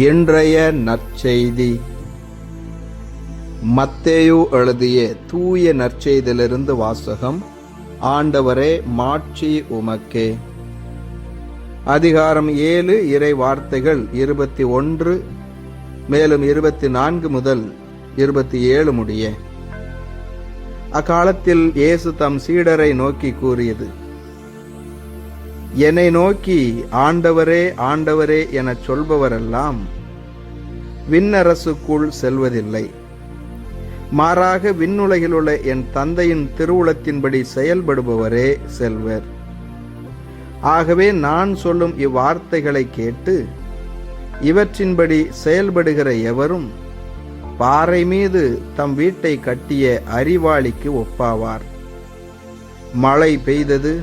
இன்றைய நற்செய்தி. மத்தேயு எழுதிய தூய நற்செய்தியிலிருந்து வாசகம் ஆண்டவரே மாட்சி உமக்கே. அதிகாரம் ஏழு இறை வார்த்தைகள் இருபத்தி ஒன்று மேலும் இருபத்தி நான்கு முதல் இருபத்தி ஏழு முடிய. அக்காலத்தில் இயேசு தம் சீடரை நோக்கி கூறியது என்னை நோக்கி ஆண்டவரே ஆண்டவரே எனச் சொல்பவரெல்லாம் விண்ணரசுக்குள் செல்வதில்லை. மாறாக விண்ணுலகிலுள்ள என் தந்தையின் திருவுளத்தின்படி செயல்படுபவரே செல்வர். ஆகவே நான் சொல்லும் இவ்வார்த்தைகளை கேட்டு இவற்றின்படி செயல்படுகிற எவரும் பாறை மீது தம் வீட்டை கட்டிய அறிவாளிக்கு ஒப்பாவார். மழை பெய்தது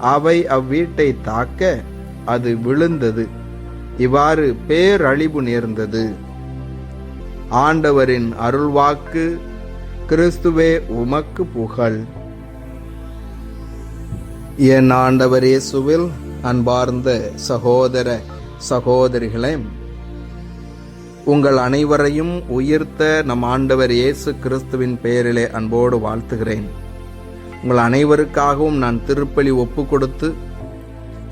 அவை அவ்வீட்டை தாக்க அது விழுந்தது. இவ்வாறு பேரழிவு நேர்ந்தது. ஆண்டவரின் அருள்வாக்கு கிறிஸ்துவே உமக்கு புகழ். என் ஆண்டவர் இயேசுவில் அன்பார்ந்த சகோதர சகோதரிகளே உங்கள் அனைவரையும் உயிர்த்த நம் ஆண்டவர் இயேசு கிறிஸ்துவின் பெயரிலே அன்போடு வாழ்த்துகிறேன். உங்கள் அனைவருக்காகவும் நான் திருப்பலி ஒப்பு கொடுத்து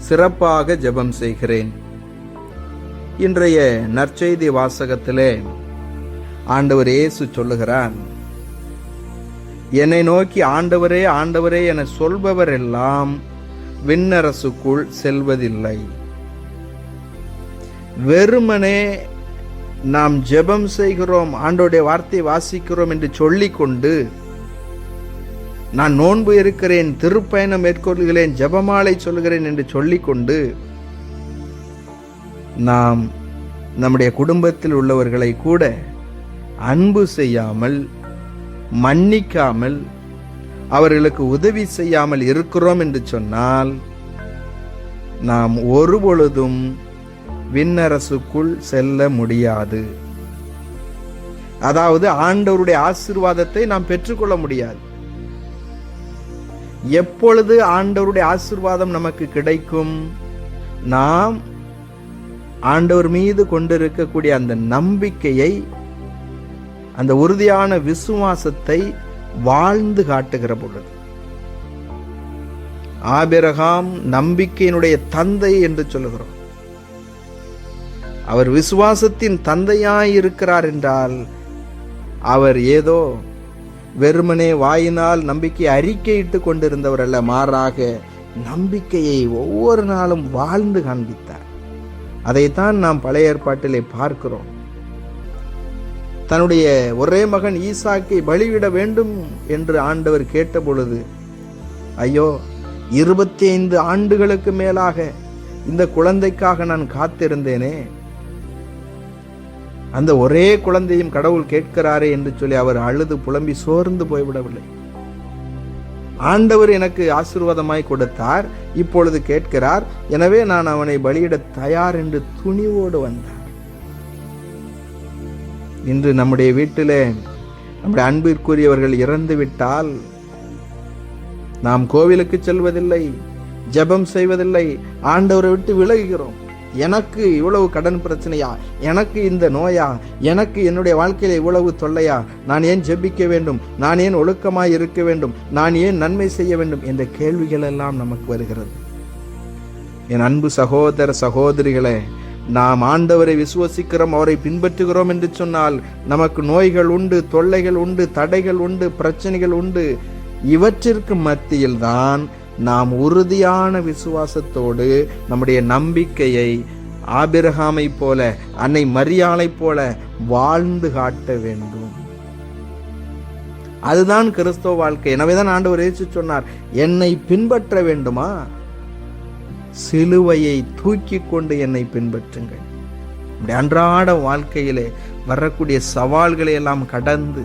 சிறப்பாக ஜெபம் செய்கிறேன். இன்றைய நற்செய்தி வாசகத்திலே ஆண்டவர் இயேசு சொல்லுகிறார் என்னை நோக்கி ஆண்டவரே ஆண்டவரே என சொல்பவர் எல்லாம் விண்ணரசுக்குள் செல்வதில்லை. வெறுமனே நாம் ஜெபம் செய்கிறோம் ஆண்டோடைய வார்த்தை வாசிக்கிறோம் என்று சொல்லிக்கொண்டு நான் நோன்பு இருக்கிறேன் திருப்பயணம் மேற்கொள்கிறேன் ஜெபமாலை சொல்கிறேன் என்று சொல்லிக்கொண்டு நாம் நம்முடைய குடும்பத்தில் உள்ளவர்களை கூட அன்பு செய்யாமல் மன்னிக்காமல் அவர்களுக்கு உதவி செய்யாமல் இருக்கிறோம் என்று சொன்னால் நாம் ஒருபொழுதும் விண்ணரசுக்குள் செல்ல முடியாது. அதாவது ஆண்டவருடைய ஆசிர்வாதத்தை நாம் பெற்றுக்கொள்ள முடியாது. எப்பொழுது ஆண்டவருடைய ஆசிர்வாதம் நமக்கு கிடைக்கும்? நாம் ஆண்டவர் மீது கொண்டிருக்கக்கூடிய அந்த நம்பிக்கையை அந்த உறுதியான விசுவாசத்தை வாழ்ந்து காட்டுகிற பொழுது. ஆபிரகாம் நம்பிக்கையினுடைய தந்தை என்று சொல்லுகிறோம். அவர் விசுவாசத்தின் தந்தையாயிருக்கிறார் என்றால் அவர் ஏதோ வெறுமனே வாயினால் நம்பிக்கை அறிக்கையிட்டு கொண்டிருந்தவர் அல்ல மாறாக நம்பிக்கையை ஒவ்வொரு நாளும் வாழ்ந்து காண்பித்தார். அதைத்தான் நாம் பழைய ஏற்பாட்டிலே பார்க்கிறோம். தன்னுடைய ஒரே மகன் ஈசாக்கை பலியிட வேண்டும் என்று ஆண்டவர் கேட்ட பொழுது ஐயோ இருபத்தி ஐந்து ஆண்டுகளுக்கு மேலாக இந்த குழந்தைக்காக நான் காத்திருந்தேனே. அந்த ஒரே குழந்தையும் கடவுள் கேட்கிறாரே என்று சொல்லி அவர் அழுது புலம்பி சோர்ந்து போய்விடவில்லை. ஆண்டவர் எனக்கு ஆசீர்வாதமாய் கொடுத்தார் இப்பொழுது கேட்கிறார் எனவே நான் அவனை பலியிட தயார் என்று துணிவோடு வந்தார் இன்று நம்முடைய வீட்டிலே நம்முடைய அன்பிற்குரியவர்கள் இறந்து விட்டால் நாம் கோவிலுக்கு செல்வதில்லை ஜெபம் செய்வதில்லை ஆண்டவரை விட்டு விலகுகிறோம். எனக்கு இவ்வளவு கடன் பிரச்சனையா? எனக்கு இந்த நோயா? எனக்கு என்னுடைய வாழ்க்கையில் இவ்வளவு தொல்லையா? நான் ஏன் ஜெபிக்க வேண்டும்? நான் ஏன் ஒழுக்கமாய் இருக்க வேண்டும்? நான் ஏன் நன்மை செய்ய வேண்டும்? என்ற கேள்விகள் எல்லாம் நமக்கு வருகிறது. என் அன்பு சகோதர சகோதரிகளே நாம் ஆண்டவரை விசுவசிக்கிறோம் அவரை பின்பற்றுகிறோம் என்று சொன்னால் நமக்கு நோய்கள் உண்டு தொல்லைகள் உண்டு தடைகள் உண்டு பிரச்சனைகள் உண்டு. இவற்றிற்கு மத்தியில்தான் நாம் உறுதியான விசுவாசத்தோடு நம்முடைய நம்பிக்கையை ஆபிரகாமை போல அன்னை மரியாளை போல வாழ்ந்து காட்ட வேண்டும். அதுதான் கிறிஸ்தவ வாழ்க்கை. எனவேதான் ஆண்டவர் இயேசு சொன்னார் என்னை பின்பற்ற வேண்டுமா? சிலுவையை தூக்கி கொண்டு என்னை பின்பற்றுங்கள். நம்முடைய அன்றாட வாழ்க்கையிலே வரக்கூடிய சவால்களை எல்லாம் கடந்து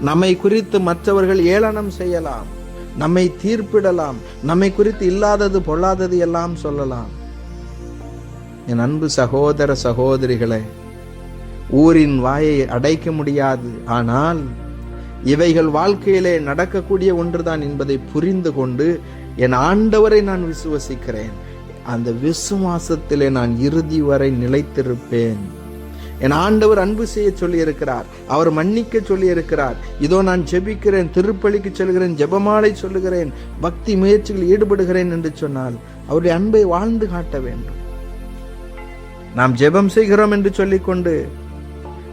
நம்மை குறித்து மற்றவர்கள் ஏளனம் செய்யலாம். நம்மை தீர்ப்பிடலாம். நம்மை குறித்து இல்லாதது பொல்லாதது எல்லாம் சொல்லலாம். என் அன்பு சகோதர சகோதரிகளே ஊரின் வாயை அடைக்க முடியாது. ஆனால் இவைகள் வாழ்க்கையிலே நடக்கக்கூடிய ஒன்றுதான் என்பதை புரிந்து கொண்டு என் ஆண்டவரை நான் விசுவசிக்கிறேன். அந்த விசுவாசத்திலே நான் இறுதி வரை நிலைத்திருப்பேன். என் ஆண்டவர் அன்பு செய்ய சொல்லியிருக்கிறார். அவர் மன்னிக்க சொல்லியிருக்கிறார். இதோ நான் ஜெபிக்கிறேன் திருப்பலிக்கு செல்கிறேன் ஜெபமாலை சொல்லுகிறேன் பக்தி முயற்சியில் ஈடுபடுகிறேன் என்று சொன்னால் அவருடைய அன்பை வாழ்ந்து காட்ட வேண்டும். நாம் ஜெபம் செய்கிறோம் என்று சொல்லிக்கொண்டு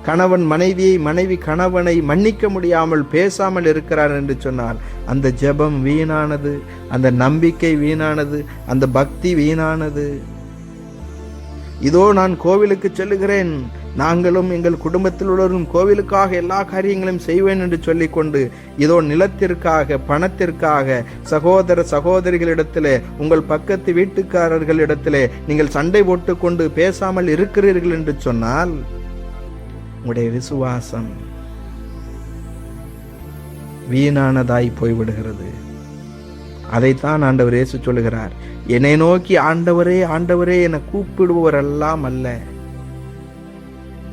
கணவன் மனைவியை மனைவி கணவனை மன்னிக்க முடியாமல் பேசாமல் இருக்கிறார் என்று சொன்னால் அந்த ஜெபம் வீணானது அந்த நம்பிக்கை வீணானது அந்த பக்தி வீணானது. இதோ நான் கோவிலுக்கு செல்லுகிறேன் நாங்களும் எங்கள் குடும்பத்தில் உள்ளவரும் கோவிலுக்காக எல்லா காரியங்களையும் செய்வேன் என்று சொல்லிக்கொண்டு இதோ நிலத்திற்காக பணத்திற்காக சகோதர சகோதரிகளிடத்திலே உங்கள் பக்கத்து வீட்டுக்காரர்களிடத்திலே நீங்கள் சண்டை போட்டுக்கொண்டு பேசாமல் இருக்கிறீர்கள் என்று சொன்னால் உங்களுடைய விசுவாசம் வீணானதாய் போய்விடுகிறது. அதைத்தான் ஆண்டவர் இயேசு சொல்லுகிறார். என்னை நோக்கி ஆண்டவரே ஆண்டவரே என கூப்பிடுபவரெல்லாம் அல்ல.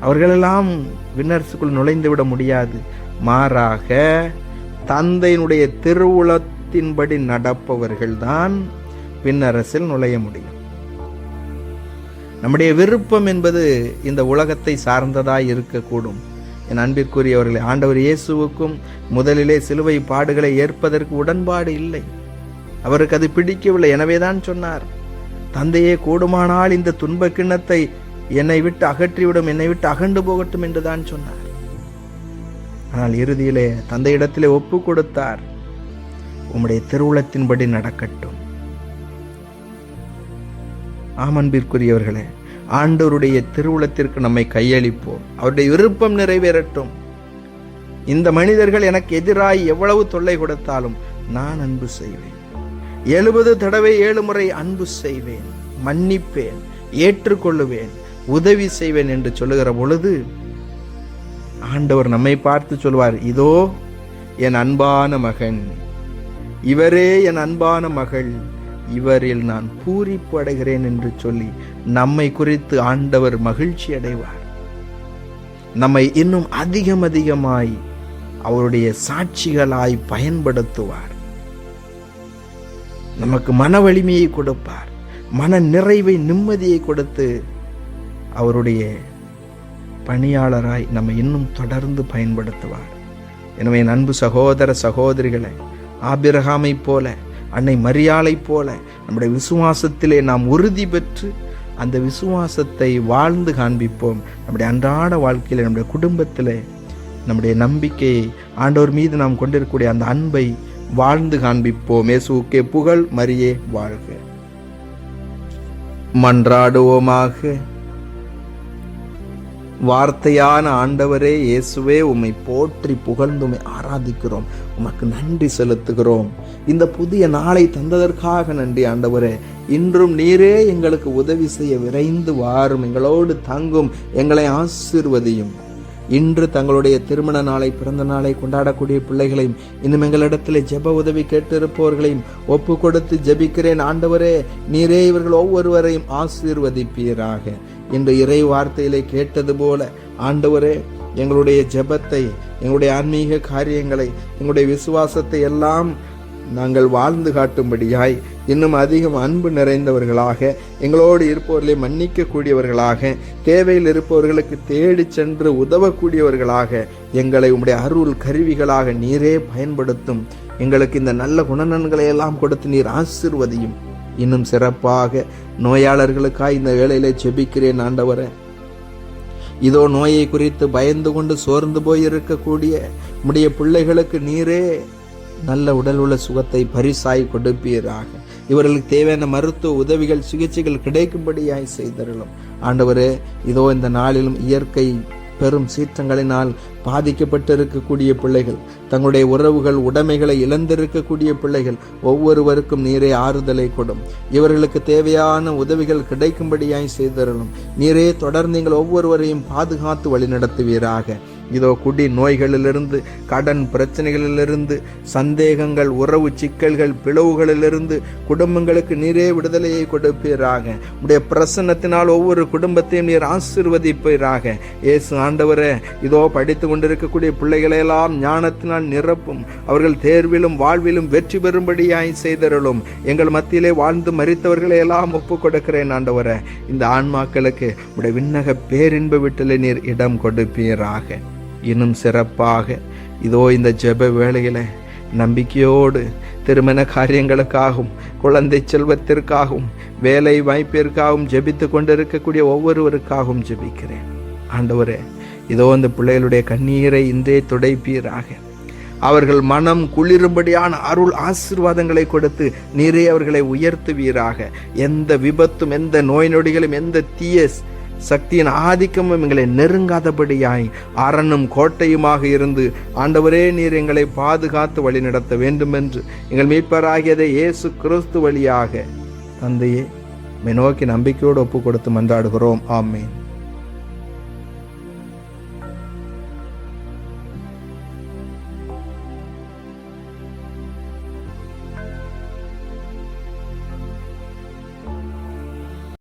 அவர்களெல்லாம் விண்ணரசுக்குள் நுழைந்து விட முடியாது. மாறாக தந்தையினுடைய திருவுளத்தின்படி நடப்பவர்கள்தான் விண்ணரசில் நுழைய முடியும். நம்முடைய விருப்பம் என்பது இந்த உலகத்தை சார்ந்ததாய் இருக்கக்கூடும். என் அன்பிற்குரியவர்களை ஆண்டவர் இயேசுவுக்கும் முதலிலே சிலுவை பாடுகளை ஏற்பதற்கு உடன்பாடு இல்லை. அவருக்கு அது பிடிக்கவில்லை. எனவேதான் சொன்னார் தந்தையே கூடுமானால் இந்த துன்ப கிண்ணத்தை என்னை விட்டு அகற்றிவிடும் என்னை விட்டு அகண்டு போகட்டும் என்றுதான் சொன்னார். ஆனால் இறுதியிலே தந்தையிடத்திலே ஒப்பு கொடுத்தார் உம்முடைய திருவுளத்தின்படி நடக்கட்டும். ஆமன்பிற்குரியவர்களே ஆண்டவருடைய திருவுளத்திற்கு நம்மை கையளிப்போம். அவருடைய விருப்பம் நிறைவேறட்டும். இந்த மனிதர்கள் எனக்கு எதிராய் எவ்வளவு தொல்லை கொடுத்தாலும் நான் அன்பு செய்வேன். எழுபது தடவை ஏழு முறை அன்பு செய்வேன் மன்னிப்பேன் ஏற்றுக்கொள்ளுவேன். உதவி செய்வேன் என்று சொல்லுகிற பொழுது ஆண்டவர் நம்மை பார்த்து சொல்வார் இதோ என் அன்பான மகன் இவரே என் அன்பான மகள் இவரில் நான் பூரிப்பு அடைகிறேன் என்று சொல்லி நம்மை குறித்து ஆண்டவர் மகிழ்ச்சி அடைவார். நம்மை இன்னும் அதிகம் அதிகமாய் அவருடைய சாட்சிகளாய் பயன்படுத்துவார். நமக்கு மன வலிமையை கொடுப்பார். மன நிறைவை நிம்மதியை கொடுத்து அவருடைய பணியாளராய் நம்ம இன்னும் தொடர்ந்து பயன்படுத்துவார். எனவே என் அன்பு சகோதர சகோதரிகளை ஆபிரகாமை போல அன்னை மரியாளை போல நம்முடைய விசுவாசத்திலே நாம் உறுதி பெற்று அந்த விசுவாசத்தை வாழ்ந்து காண்பிப்போம். நம்முடைய அன்றாட வாழ்க்கையில் நம்முடைய குடும்பத்தில் நம்முடைய நம்பிக்கையை ஆண்டோர் மீது நாம் கொண்டிருக்கக்கூடிய அந்த அன்பை வாழ்ந்து காண்பிப்போம். இயேசுக்கே புகழ் மரியே வாழ்க. மன்றாடுவோமாக. வார்த்தையான ஆண்டவரே இயேசுவே உம்மை போற்றி புகழ்ந்துமை ஆராதிக்கிறோம். உமக்கு நன்றி செலுத்துகிறோம். இந்த புதிய நாளை தந்ததற்காக நன்றி ஆண்டவரே. இன்றும் நீரே எங்களுக்கு உதவி செய்ய விரைந்து வாரும். எங்களோடு தங்கும். எங்களை ஆசிர்வதியும். இன்று தங்களுடைய திருமண நாளை பிறந்த நாளை கொண்டாடக்கூடிய பிள்ளைகளையும் இன்னும் எங்களிடத்தில் ஜெப உதவி கேட்டிருப்பவர்களையும் ஒப்பு கொடுத்து ஜெபிக்கிறேன். ஆண்டவரே நீரே இவர்கள் ஒவ்வொருவரையும் ஆசீர்வதிப்பீராக. இன்று இறை வார்த்தையிலே கேட்டது போல ஆண்டவரே எங்களுடைய ஜெபத்தை எங்களுடைய ஆன்மீக காரியங்களை எங்களுடைய விசுவாசத்தை எல்லாம் நாங்கள் வாழ்ந்து காட்டும்படியாய் இன்னும் அதிகம் அன்பு நிறைந்தவர்களாக எங்களோடு இருப்பவர்களை மன்னிக்கக்கூடியவர்களாக தேவையில் இருப்பவர்களுக்கு தேடி சென்று உதவக்கூடியவர்களாக எங்களை உம்முடைய அருள் கருவிகளாக நீரே பயன்படுத்தும். எங்களுக்கு இந்த நல்ல குணநன்களை எல்லாம் கொடுத்து நீர் ஆசிர்வதியும். இன்னும் சிறப்பாக நோயாளர்களுக்காய் இந்த வேளையிலே செபிக்கிறேன் ஆண்டவரை. இதோ நோயை குறித்து பயந்து கொண்டு சோர்ந்து போய் இருக்கக்கூடிய உடைய பிள்ளைகளுக்கு நீரே நல்ல உடல் உள்ள சுகத்தை பரிசாய் கொடுப்பீராக. இவர்களுக்கு தேவையான மருத்துவ உதவிகள் சிகிச்சைகள் கிடைக்கும்படியாய் செய்தருளும். ஆண்டவரே இதோ இந்த நாளிலும் இயற்கை பெரும் சீற்றங்களினால் பாதிக்கப்பட்டு இருக்கக்கூடிய பிள்ளைகள் தங்களுடைய உறவுகள் உடைமைகளை இழந்திருக்கக்கூடிய பிள்ளைகள் ஒவ்வொருவருக்கும் நீரே ஆறுதலை கொடும். இவர்களுக்கு தேவையான உதவிகள் கிடைக்கும்படியாய் செய்தரலும் நீரே தொடர்ந்து நீங்கள் ஒவ்வொருவரையும் பாதுகாத்து வழிநடத்துவீராக. இதோ குடி நோய்களிலிருந்து கடன் பிரச்சனைகளிலிருந்து சந்தேகங்கள் உறவு சிக்கல்கள் பிளவுகளிலிருந்து குடும்பங்களுக்கு நீரே விடுதலையை கொடுப்பீராக. உடைய பிரசன்னத்தினால் ஒவ்வொரு குடும்பத்தையும் நீர் ஆசிர்வதிப்பீராக. இயேசு ஆண்டவரே இதோ படித்து கொண்டிருக்கக்கூடிய பிள்ளைகளையெல்லாம் ஞானத்தினால் நிரப்பும். அவர்கள் தேர்விலும் வாழ்விலும் வெற்றி பெறும்படியாய் செய்தருளும். எங்கள் மத்தியிலே வாழ்ந்து மறித்தவர்களை எல்லாம் ஒப்பு கொடுக்கிறேன் ஆண்டவரே. இந்த ஆன்மாக்களுக்கு உடைய விண்ணக பேரின்ப வீட்டில் நீர் இடம் கொடுப்பீராக. இன்னும் சிறப்பாக. இதோ இந்த ஜெப வேளையில் நம்பிக்கையோடு திருமண காரியங்களுக்காகவும் குழந்தை செல்வத்திற்காகவும் வேலை வாய்ப்பிற்காகவும் ஜெபித்து கொண்டிருக்கக்கூடிய ஒவ்வொருவருக்காகவும் ஜெபிக்கிறேன். ஆண்டவரே இதோ இந்த பிள்ளைகளுடைய கண்ணீரை இன்றே துடைப்பீராக. அவர்கள் மனம் குளிரும்படியான அருள் ஆசிர்வாதங்களை கொடுத்து நீரே அவர்களை உயர்த்துவீராக. எந்த விபத்தும் எந்த நோய் நொடிகளும் எந்த தீய சக்தியின் ஆதிக்கமும் எங்களை நெருங்காதபடியாய் அரணும் கோட்டையுமாக இருந்து ஆண்டவரே நீர் எங்களை பாதுகாத்து வழிநடத்த வேண்டும் என்று எங்கள் மீட்பராகியதை இயேசு கிறிஸ்து வழியாக தந்தையே மை நோக்கி நம்பிக்கையோடு ஒப்பு கொடுத்து மன்றாடுகிறோம். ஆமேன்.